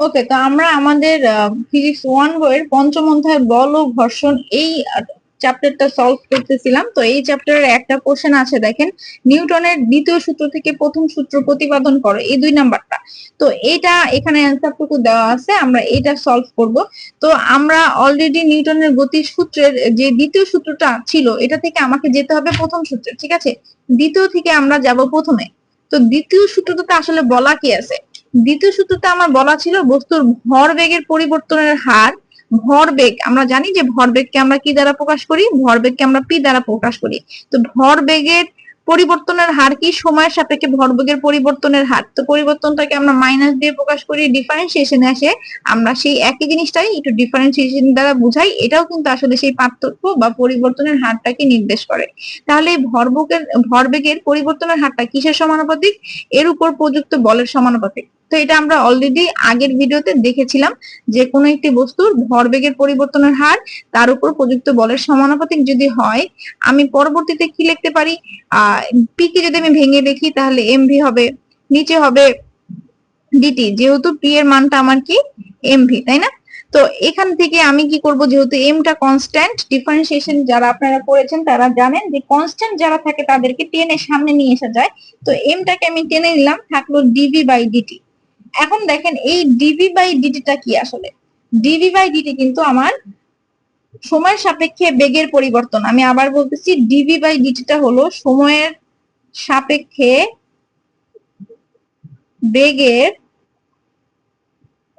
ওকে তো আমরা আমাদের ফিজিক্স ওয়ান বইয়ের পঞ্চম অধ্যায় বল ও ঘর্ষণ এই চ্যাপ্টারটা সলভ করতেছিলাম। তো এই চ্যাপ্টারের একটা কোশ্চেন আছে, দেখেন, নিউটনের দ্বিতীয় সূত্র থেকে প্রথম সূত্র প্রতিপাদন করো, এই দুই নাম্বারটা। তো এটা এখানে অ্যান্সারটুকু দেওয়া আছে, আমরা এটা সলভ করব। তো আমরা অলরেডি নিউটনের গতির সূত্রের যে দ্বিতীয় সূত্রটা ছিল, এটা থেকে আমাকে যেতে হবে প্রথম সূত্রে, ঠিক আছে? দ্বিতীয় থেকে আমরা যাব প্রথমে। তো দ্বিতীয় সূত্রটা আসলে বলা কি আছে? দ্বিতীয় সূত্রতে আমার বলা ছিল বস্তুর ভরবেগের পরিবর্তনের হার, ভরবেগ, আমরা জানি যে ভরবেগকে আমরা কি দ্বারা প্রকাশ করি? ভরবেগকে আমরা পি দ্বারা প্রকাশ করি। তো ভরবেগের পরিবর্তনের হার কি? সময়ের সাপেক্ষে ভরবেগের পরিবর্তনের হার। তো পরিবর্তনটাকে আমরা মাইনাস দিয়ে প্রকাশ করি ডিফারেন্সিয়েশনে আসে। আমরা সেই একই জিনিসটাই একটু ডিফারেন্সিয়েশন দ্বারা বুঝাই। এটাও কিন্তু আসলে সেই পার্থক্য বা পরিবর্তনের হারটাকে নির্দেশ করে। তাহলে ভরবেগের ভরবেগের পরিবর্তনের হারটা কিসের সমানুপাতিক? এর উপর প্রযুক্ত বলের সমানুপাতিক। তো এটা আমরা অলরেডি আগের ভিডিওতে দেখেছিলাম যে কোনো একটি বস্তুর ভরবেগের পরিবর্তনের হার, তার উপর প্রযুক্ত বলের সমানুপাতিক যদি হয়, আমি পরবর্তীতে কি লিখতে পারি? পি কে যদি আমি ভেঙে দেখি, তাহলে এম ভি হবে, নিচে হবে ডিটি যেহেতু পি এর মানটা আমার কি? এম ভি তাই না? তো এখান থেকে আমি কি করব? যেহেতু এমটা কনস্ট্যান্ট ডিফারেন্সিয়েশন যারা আপনারা করেছেন, তারা জানেন যে কনস্ট্যান্ট যারা থাকে, তাদেরকে টেনে সামনে নিয়ে আসা যায়। তো এমটাকে আমি টেনে নিলাম, থাকল ডিভি বাই ডিটি এখন দেখেন এই ডিভি বাই ডিটিটা কি আসলে? ডিভি বাই ডিটি কিন্তু আমার সময়ের সাপেক্ষে বেগের পরিবর্তন। আমি আবার বলতেছি ডিভি বাই ডিটিটা হলো সময়ের সাপেক্ষে বেগের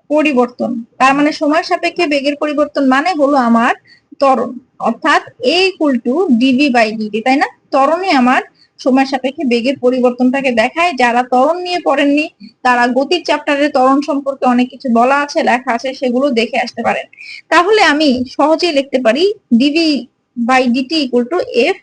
পরিবর্তন। তার মানে সময়ের সাপেক্ষে বেগের পরিবর্তন মানে হলো আমার ত্বরণ। অর্থাৎ A equal to dv by dt তাই না? ত্বরণই আমার সময়ের সাপেক্ষে বেগের পরিবর্তনটাকে দেখায়। যারা তরণ নিয়ে পড়েননি, তারা গতির চ্যাপ্টারে তরণ সম্পর্কে অনেক কিছু বলা আছে, লেখা আছে, সেগুলো দেখে আসতে পারেন। তাহলে আমি সহজেই লিখতে পারি dv by dt equal to F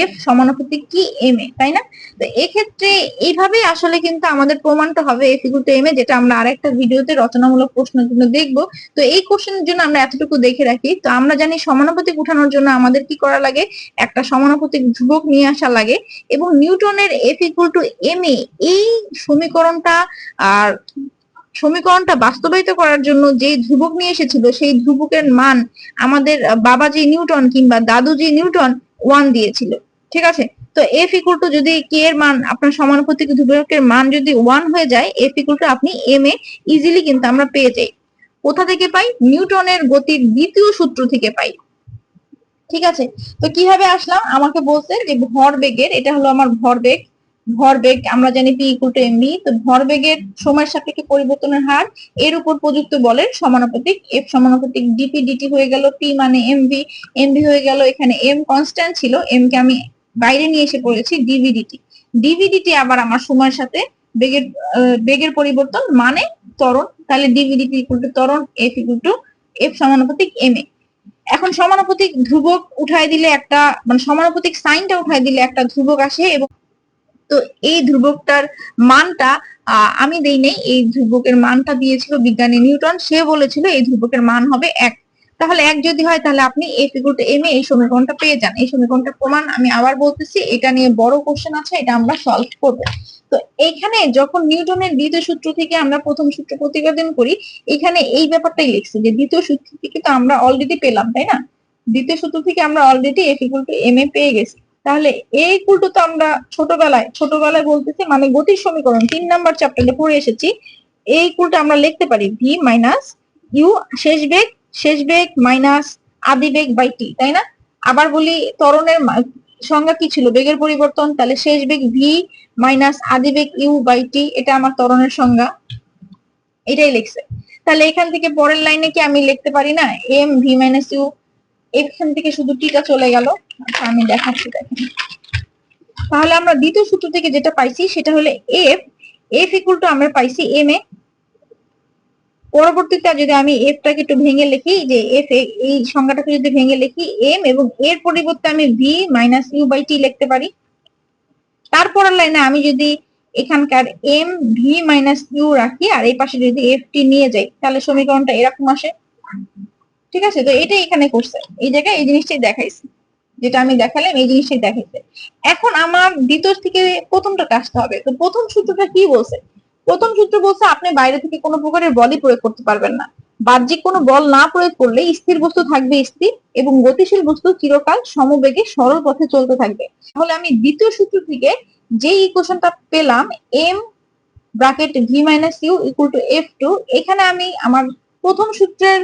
F সমানুপাতিক কি এম এ তাই না? তো এক্ষেত্রে এইভাবে আসলে কিন্তু আমাদের প্রমাণটা হবে F equal to M A যেটা আমরা আরেকটা ভিডিওতে রচনামূলক প্রশ্নের জন্য দেখব। তো এই কোশ্চেনের জন্য আমরা এতটুকু দেখে রাখি। তো আমরা জানি সমানুপাতিক উঠানোর জন্য আমাদের কি করা লাগে? একটা সমানুপাতিক ধ্রুবক নিয়ে আসা লাগে এবং নিউটনের F equal to M A এই সমীকরণটা আর সমীকরণটা বাস্তবায়িত করার জন্য যে ধ্রুবক নিয়ে এসেছিল, সেই ধ্রুবকের মান আমাদের বাবা যে নিউটন কিংবা দাদু যে নিউটন ওয়ান দিয়েছিল, ঠিক আছে? তো এফ ইকুয়াল টু যদি কে এর মান আপনার সমানুপাতিক ধ্রুবকের মান যদি ওয়ান হয়ে যায় এফ ইকুয়াল টু আপনি এম এ ইজিলি কিন্তু আমরা পেয়ে যাই। কোথা থেকে পাই? নিউটনের গতির দ্বিতীয় সূত্র থেকে পাই। ঠিক আছে? তো কীভাবে আসলাম? আমাকে বলছে যে ভরবেগের, এটা হলো আমার ভরবেগ ভরবেগ আমরা জানি পি ইকুয়াল টু এমভি তো ভরবেগের সময়ের সাপেক্ষে পরিবর্তনের হার, এর উপর প্রযুক্ত বলের সমানুপাতিক এফ সমানুপাতিক ডিপি ডিটি হয়ে গেল পি মানে এমভি এমভি হয়ে গেল, এখানে এম কনস্ট্যান্ট ছিল এম কে আমি বাইরে নিয়ে এসে পড়েছি ডিভিডিটি ডিভিডিটি আবার আমার সময়ের সাথে বেগের বেগের পরিবর্তন মানে ত্বরণ, তাহলে ডিভিডিটি ইকুয়াল টু ত্বরণ এফ ইকুয়াল টু এফ সমানুপাতিক এম এ এখন সমানুপাতিক ধ্রুবক উঠাই দিলে একটা মানে সমানুপাতিক সাইনটা উঠাই দিলে একটা ধ্রুবক আসে এবং তো এই ধ্রুবকটার মানটা আমি দেই নেই, এই ধ্রুবকের মানটা দিয়েছিল বিজ্ঞানী নিউটন। সে বলেছিল এই ধ্রুবকের মান হবে এক। তাহলে এক যদি হয়, তাহলে আপনি এফ এম এ এই সমীকরণটা পেয়ে যান। এই সমীকরণটা প্রমাণ আমি আবার বলতেছি, এটা নিয়ে বড় কোশ্চেন আছে, এটা আমরা সলভ করব। তো এখানে যখন নিউটনের দ্বিতীয় সূত্র থেকে আমরা প্রথম সূত্র প্রতিপাদন করি, এখানে এই ব্যাপারটাই লিখছি যে দ্বিতীয় সূত্র থেকে তো আমরা অলরেডি পেলাম, তাই না? দ্বিতীয় সূত্র থেকে আমরা already F equal to M A পেয়ে গেছি। তাহলে এই ইকুয়াল টু তো আমরা ছোটবেলায় ছোটবেলায় বলতেছি মানে গতির সমীকরণ, তিন নাম্বার চ্যাপ্টারে পড়ে এসেছি। এই ইকুয়াল আমরা লিখতে পারি ভি মাইনাস ইউ শেষ বেগ শেষ বেগ মাইনাস আদি বেগ বাই টি তাই না? আবার বলি ত্বরণের সংজ্ঞা কি ছিল? বেগের পরিবর্তন, তাহলে শেষ বেগ ভি মাইনাস আদি বেগ ইউ বাই টি এটা আমার ত্বরণের সংজ্ঞা। এটাই লিখছে। তাহলে এখান থেকে পরের লাইনে কি আমি লিখতে পারি না? এম ভি মাইনাস ইউ এখান থেকে শুধু টিটা চলে গেল। আমি দেখাচ্ছি দেখেন তাহলে আমরা দ্বিতীয় সূত্র থেকে যেটা পাইছি, সেটা হলো এফ এফ ইকুয়াল টু আমরা পাইছি এম এ। পরবর্তীতে যদি আমি এফটাকে একটু ভেঙে লিখি, যে এফ এই সংখ্যাটাকে যদি ভেঙে লিখি এম এবং এর পরিবর্তে আমি V minus U by T লিখতে পারি। তারপরের লাইনে আমি যদি এখানকার এম ভি মাইনাস ইউ রাখি, আর এই পাশে যদি এফ টি নিয়ে যাই, তাহলে সমীকরণটা এরকম আসে। ঠিক আছে? তো এটাই এখানে করছে। এই জায়গায় এই জিনিসটাই দেখাইছে। যেটা আমি দেখালাম, এই জিনিসটাই দেখাইছে। এখন আমার দ্বিতীয় থেকে প্রথমটা আসতে হবে। তো প্রথম সূত্রটা কি বলছে? প্রথম সূত্র বলছে আপনি বাইরে থেকে কোনো প্রকারের বলই প্রয়োগ করতে পারবেন না। বাহ্যিক কোনো বল না প্রয়োগ করলে স্থির বস্তু থাকবে স্থির এবং গতিশীল বস্তু চিরকাল সমবেগে সরল পথে চলতে থাকবে। তাহলে আমি দ্বিতীয় সূত্র থেকে যে ইকুয়েশনটা পেলাম M bracket V minus U equal to F two এখানে আমি আমার প্রথম সূত্রের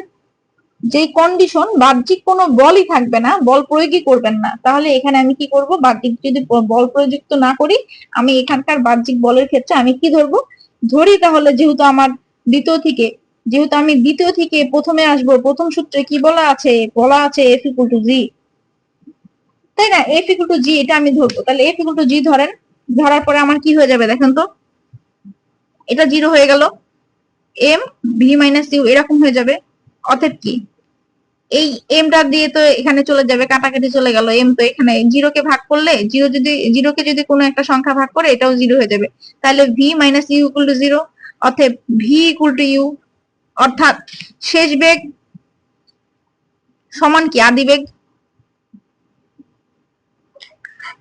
যে কন্ডিশন বাহ্যিক কোনো বলই থাকবে না, বল প্রয়োগই করবেন না। তাহলে এখানে আমি কি করব? বাহ্যিক যদি বল প্রযুক্ত না করি, আমি এখানকার বাহ্যিক বলের ক্ষেত্রে আমি কি ধরবো? ধরি তাহলে যেহেতু আমার দ্বিতীয় থেকে, যেহেতু আমি দ্বিতীয় থেকে প্রথমে আসব, প্রথম সূত্রে কি বলা আছে? বলা আছে এফ ইকুয়াল টু জি তাই না? এফ ইকুয়াল টু জি এটা আমি ধরবো। তাহলে এফ ইকুয়াল টু জি ধরেন, ধরার পরে আমার কি হয়ে যাবে দেখেন তো? এটা জিরো হয়ে গেল। এম ভি মাইনাস ইউ এরকম হয়ে যাবে। অতএব কি? এই এমটা দিয়ে তো এখানে চলে যাবে, কাটাকাটি চলে গেল। এম তো এখানে জিরো কে ভাগ করলে জিরো যদি জিরো কে যদি কোনো একটা সংখ্যা ভাগ করে, এটাও জিরো হয়ে যাবে। তাহলে V minus U equal to zero অর্থাৎ ভি ইকুয়াল টু ইউ অর্থাৎ শেষ বেগ সমান কি? আদি বেগ?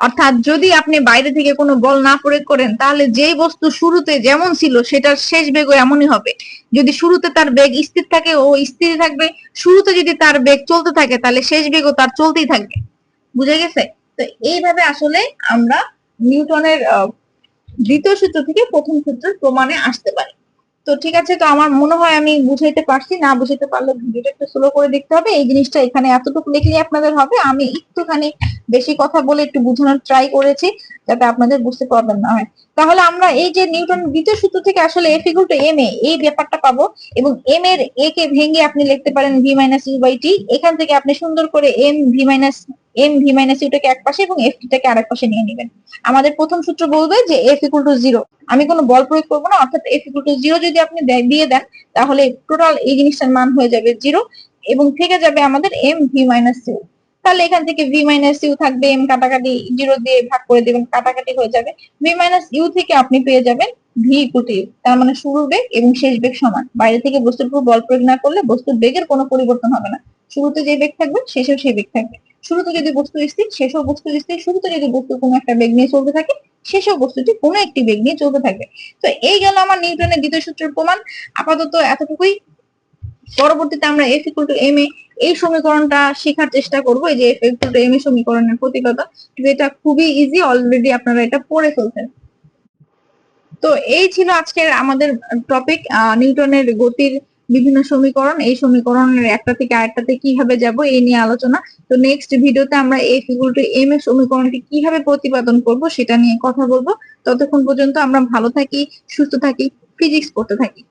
অর্থাৎ যদি আপনি বাইরে থেকে কোনো বল না প্রয়োগ করেন, তাহলে যেই বস্তু শুরুতে যেমন ছিল সেটার শেষ বেগও এমনই হবে। যদি শুরুতে তার বেগ স্থির থাকে ও স্থির থাকবে, শুরুতে যদি তার বেগ চলতে থাকে, তাহলে শেষ বেগও তার চলতেই থাকবে। বুঝে গেছে? তো এইভাবে আসলে আমরা নিউটনের দ্বিতীয় সূত্র থেকে প্রথম সূত্রের প্রমাণে আসতে পারি। তো ঠিক আছে, তো আমার মনে হয় আমি বুঝাইতে পারছি, না বুঝাইতে পারলে ভিডিওটা একটু স্লো করে দেখতে হবে। এই জিনিসটা এখানে এতটুকু লিখলে আপনাদের হবে। আমি একটুখানি বেশি কথা বলে একটু বোঝানোর ট্রাই করেছি, যাতে আপনাদের বুঝতে প্রবলেম না হয়। তাহলে আমরা এই যে নিউটন দ্বিতীয় সূত্র থেকে আসলে F equal to M A এই ব্যাপারটা পাবো এবং এম এর এ কে ভেঙে আপনি লিখতে পারেন V minus U by T এখান থেকে আপনি সুন্দর করে M V minus M V minus ইউটাকে এক পাশে এবং এফ টাকে আরেক পাশে নিয়ে নেবেন। আমাদের প্রথম সূত্র বলবে যে এফ ইকুয়াল টু জিরো আমি কোনো বল প্রয়োগ করব না, অর্থাৎ এফ ইকুয়াল টু জিরো যদি আপনি দিয়ে দেন, তাহলে টোটাল এই জিনিসটার মান হয়ে যাবে জিরো এবং থেকে যাবে আমাদের এম ভি মাইনাস ইউ তাহলে এখান থেকে ভি মাইনাস ইউ থাকবে এম কাটাকাটি জিরো দিয়ে ভাগ করে দেবেন, কাটাকাটি হয়ে যাবে। ভি মাইনাস ইউ থেকে আপনি পেয়ে যাবেন ভি ইকুয়াল টু ইউ তার মানে শুরুর বেগ এবং শেষ বেগ সমান। বাইরে থেকে বস্তুর উপর বল প্রয়োগ না করলে বস্তুর বেগের কোনো পরিবর্তন হবে না। শুরুতে যে বেগ থাকবে, শেষেও সেই বেগ থাকবে। শুরুতে যদি বস্তু স্থির, শেষেও বস্তু স্থির। শুরুতে যদি বস্তু কোনো একটা বেগ নিয়ে চলতে থাকে, শেষেও বস্তুটি কোনো একটি বেগ নিয়ে চলতে থাকবে। তো এই গেল আমার নিউটনের দ্বিতীয় সূত্রের প্রমাণ। আপাতত এতটুকুই। পরবর্তীতে আমরা F equal to M A এই সমীকরণটা শেখার চেষ্টা করব। এই যে F equal to M A সমীকরণের প্রতিপাদক যেটা খুবই ইজি অলরেডি আপনারা এটা পড়ে ফেলছেন। তো এই ছিল আজকের আমাদের টপিক নিউটনের গতির বিভিন্ন সমীকরণ, এই সমীকরণের একটা থেকে আরেকটাতে কীভাবে যাব এই নিয়ে আলোচনা। তো নেক্সট ভিডিওতে আমরা এফ ইকুয়াল টু এম এর সমীকরণটি কীভাবে প্রতিপাদন করব সেটা নিয়ে কথা বলব। ততক্ষণ পর্যন্ত আমরা ভালো থাকি, সুস্থ থাকি ফিজিক্স পড়তে থাকি।